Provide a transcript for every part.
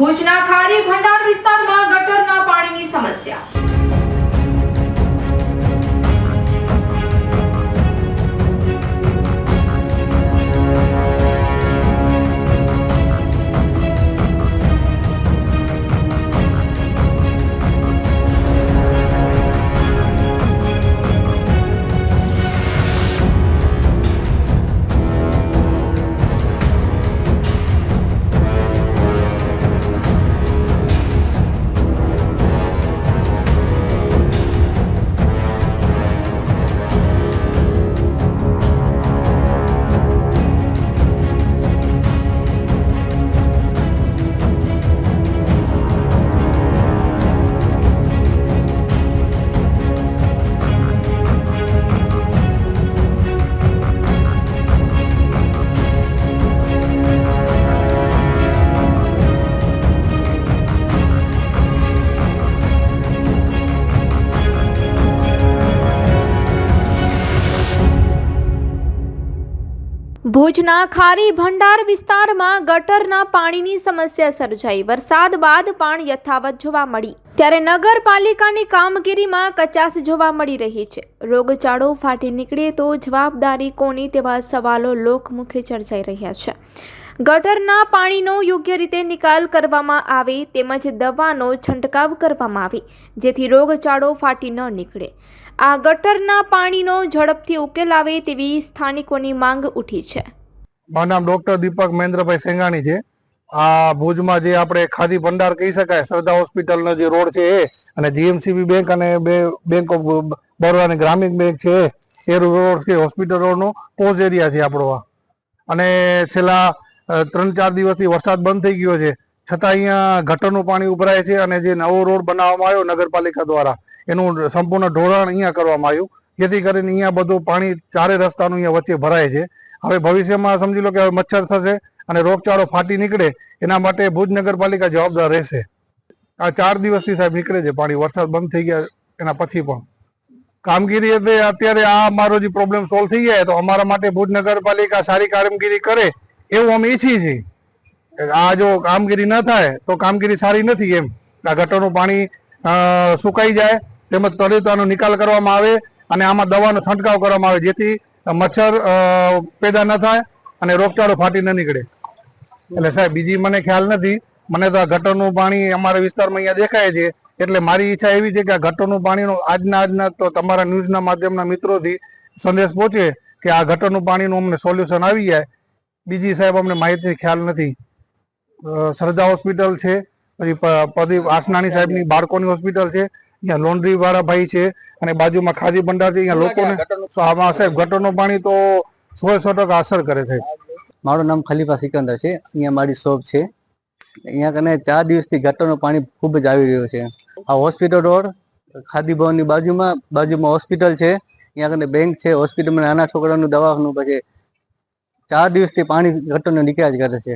ભુજના ખારી ભંડાર વિસ્તારમાં ભુજના ખારી ભંડાર વિસ્તારમાં ગટરના પાણીની સમસ્યા સર્જાઈ. વરસાદ બાદ પાણી યથાવત જોવા મળી. ત્યારે નગરપાલિકાની કામગીરીમાં કચાસ જોવા મળી રહી છે. રોગચાળો ફાટી નીકળે તો જવાબદારી કોની તેવા સવાલો લોકમુખે ચર્ચાઈ રહ્યા છે. ગટરના પાણીનો યોગ્ય રીતે નિકાલ કરવામાં આવે તેમજ દવાનો છંટકાવ કરવામાં આવે, જેથી રોગચાળો ફાટી ન નીકળે. આ ગટરના પાણીનો ઝડપથી ઉકેલ આવે તેવી સ્થાનિકોની માંગ ઉઠી છે. મારું નામ ડોક્ટર દીપક મહેન્દ્રભાઈ સેંગાણી છે. આ ભુજમાં જે આપણે ખાદી ભંડાર કહી શકાય, શ્રદ્ધા હોસ્પિટલનો જે રોડ છે એ અને જીએમસીબી બેંક અને બે બેંક ઓફ બરોડા અને ગ્રામીણ બેંક છે એ. રોડ છે, હોસ્પિટલ રોડનો. પોઝ એરિયા છે આપણો આ. અને છેલ્લા ત્રણ ચાર દિવસથી વરસાદ બંધ થઈ ગયો છે. છતાં અહીંયા ગટરનું પાણી ઉભરાય છે અને જે નવો રોડ બનાવવામાં આવ્યો નગરપાલિકા દ્વારા એનું સંપૂર્ણ ઢોળાણ અહીંયા કરવામાં આવ્યું. જેથી કરીને અહીંયા બધું પાણી ચારે રસ્તાનું અહીંયા વચ્ચે ભરાય છે. હવે ભવિષ્યમાં સમજી લો કે હવે મચ્છર થશે અને રોગચાળો ફાટી નીકળે, એના માટે ભુજ નગરપાલિકા જવાબદાર રહેશે. આ ચાર દિવસથી સાહેબ નીકળે છે પાણી. વરસાદ બંધ થઈ ગયા એના પછી પણ. કામગીરી એટલે અત્યારે આ અમારો જે પ્રોબ્લેમ સોલ્વ થઈ જાય તો અમારા માટે ભુજ નગરપાલિકા સારી કામગીરી કરે એવું અમે ઈચ્છીએ છીએ. આ જો કામગીરી ન થાય તો કામગીરી સારી નથી એમ. આ ગટરનું પાણી સુકાઈ જાય તેમજ ત્વરિત નિકાલ કરવામાં આવે અને આમાં દવાનો છંટકાવ કરવામાં આવે જેથી મચ્છર પેદા ન થાય અને રોગચાળો ફાટી ન નીકળે. એટલે સાહેબ, બીજી મને ખ્યાલ નથી. મને તો આ ગટરનું પાણી અમારા વિસ્તારમાં અહીંયા દેખાય છે. એટલે મારી ઈચ્છા એવી છે કે આ ગટરનું પાણીનો આજના આજના તો તમારા ન્યૂઝના માધ્યમના મિત્રોથી સંદેશ પહોંચે કે આ ગટરનું પાણીનું અમને સોલ્યુશન આવી જાય. બીજી સાહેબ, અમને માહિતી ખ્યાલ નથી. શ્રદ્ધા હોસ્પિટલ છે. પછી પ્રદીપ આસનાની સાહેબની બાળકોની હોસ્પિટલ છે. અહીંયા લોન્ડ્રી વાળા ભાઈ છે અને બાજુમાં ખાદી ભંડાર છે અહીંયા લોકોને સો આમાં સાહેબ ગટરનું પાણી તો સો સો ટકા અસર કરે છે. મારું નામ ખલીફા સિકંદર છે અહીંયા મારી શોપ છે. અહીંયા કને ચાર દિવસથી ગટરનું પાણી ખૂબ જ આવી રહ્યું છે. આ હોસ્પિટલ રોડ ખાદી ભવનની બાજુમાં બાજુમાં હોસ્પિટલ છે. અહીંયા કને બેંક છે હોસ્પિટલમાં નાના છોકરાનું દવાખાનું પછી ચાર દિવસથી પાણી ગટરનું નીકળ્યા જ કરે છે.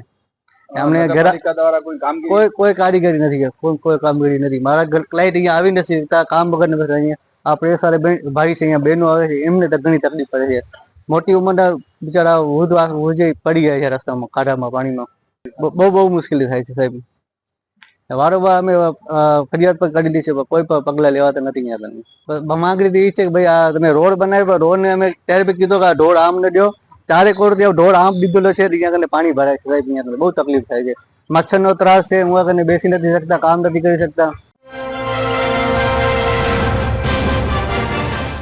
અમને ઘરા કોઈ કોઈ કારીગરી નથી કોઈ કોઈ કામગીરી નથી. મારા ઘર ક્લાઇન્ટ અહીંયા આવી નથી શકતા કામ વગર નથી અહીંયા આ પ્રેસ બેન ભાઈ છે અહીંયા બહેનો આવે છે એમને તો ઘણી તકલીફ પડે છે. મોટી ઉંમરના બિચારા વૃદ્ધ આ પડી ગયા છે રસ્તામાં કાઢામાં પાણીમાં. બહુ બહુ મુશ્કેલી થાય છે સાહેબ. વારંવાર અમે ફરિયાદ પણ કરેલી છે પણ કોઈ પણ પગલાં લેવાતા નથી અહીંયા માંગણી તો એ છે કે ભાઈ આ તમે રોડ બનાવ્યો રોડ ને અમે ત્યારે કીધું કે આ ઢોળ આમ ન દો. ચારે કોર ઢોળ આમ દીધેલો છે તો અહીંયા કને પાણી ભરાય છે અહીંયા કને બહુ તકલીફ થાય છે. મચ્છરનો ત્રાસ છે, હું કને બેસી નથી શકતા, કામ નથી કરી શકતા.